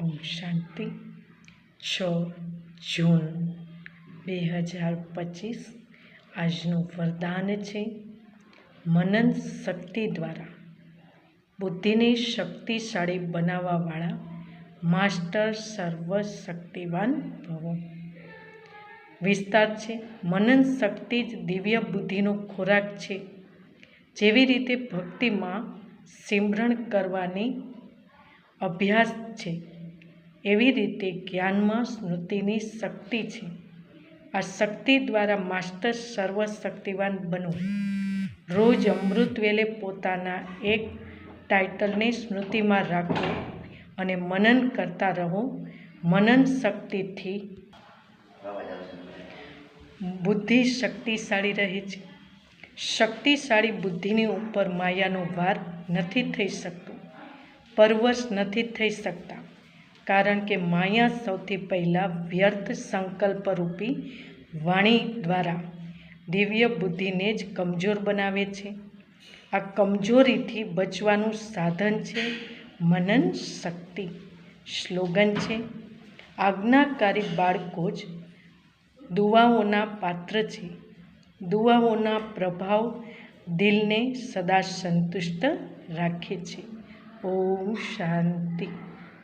ઓમ શાંતિ. છ જૂન બે હજાર પચીસ આજનું વરદાન છે. મનન શક્તિ દ્વારા બુદ્ધિને શક્તિશાળી બનાવવાવાળા માસ્ટર સર્વશક્તિવાન ભવો. વિસ્તાર છે. મનન શક્તિ જ દિવ્ય બુદ્ધિનો ખોરાક છે. જેવી રીતે ભક્તિમાં સિમરણ કરવાની અભ્યાસ છે. એવી રીતે જ્ઞાનમાં સ્મૃતિની શક્તિ છે. આ શક્તિ દ્વારા માસ્ટર સર્વશક્તિવાન બનો. રોજ અમૃત વેલે પોતાના એક ટાઇટલને સ્મૃતિમાં રાખો અને મનન કરતા રહો. મનન શક્તિથી બુદ્ધિ શક્તિશાળી રહે છે. શક્તિશાળી બુદ્ધિની ઉપર માયાનો વાર નથી થઈ શકતો. પરવશ નથી થઈ શકતા. કારણ કે માયા સૌથી પહેલાં વ્યર્થ સંકલ્પરૂપી વાણી દ્વારા દિવ્ય બુદ્ધિને જ કમજોર બનાવે છે. આ કમજોરીથી બચવાનું સાધન છે, મનન શક્તિ સ્લોગન છે. આજ્ઞાકારી બાળકો જ દુવાઓના પાત્ર છે. દુવાઓના પ્રભાવ દિલને સદા સંતુષ્ટ રાખે છે. ઓમ શાંતિ.